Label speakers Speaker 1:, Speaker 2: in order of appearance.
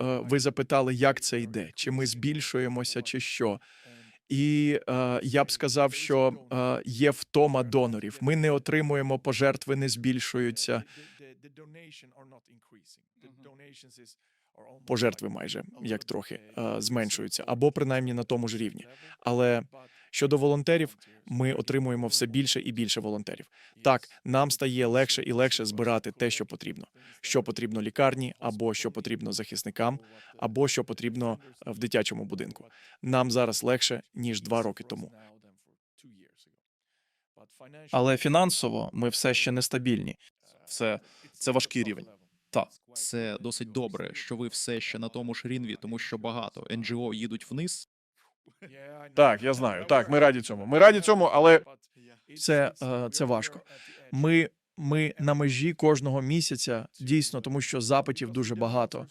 Speaker 1: е, ви запитали, як це йде, чи ми збільшуємося, чи що. І е, я б сказав, що е, є втома донорів. Ми не отримуємо пожертви, не збільшуються. Пожертви майже як трохи е, зменшуються, або принаймні на тому ж рівні. Але щодо волонтерів, ми отримуємо все більше і більше волонтерів. Так, нам стає легше і легше збирати те, що потрібно, що потрібно лікарні, або що потрібно захисникам, або що потрібно е, в дитячому будинку. Нам зараз легше ніж два роки тому. Але фінансово ми все ще нестабільні.
Speaker 2: Це, це важкий рівень. Так.
Speaker 3: Це досить добре, що ви все ще на тому ж рівні, тому що багато НГО їдуть вниз.
Speaker 2: Так, я знаю. Так, ми раді цьому. Ми раді цьому, але
Speaker 1: Це, е, це важко. Ми, ми на межі кожного місяця дійсно, тому що запитів дуже багато.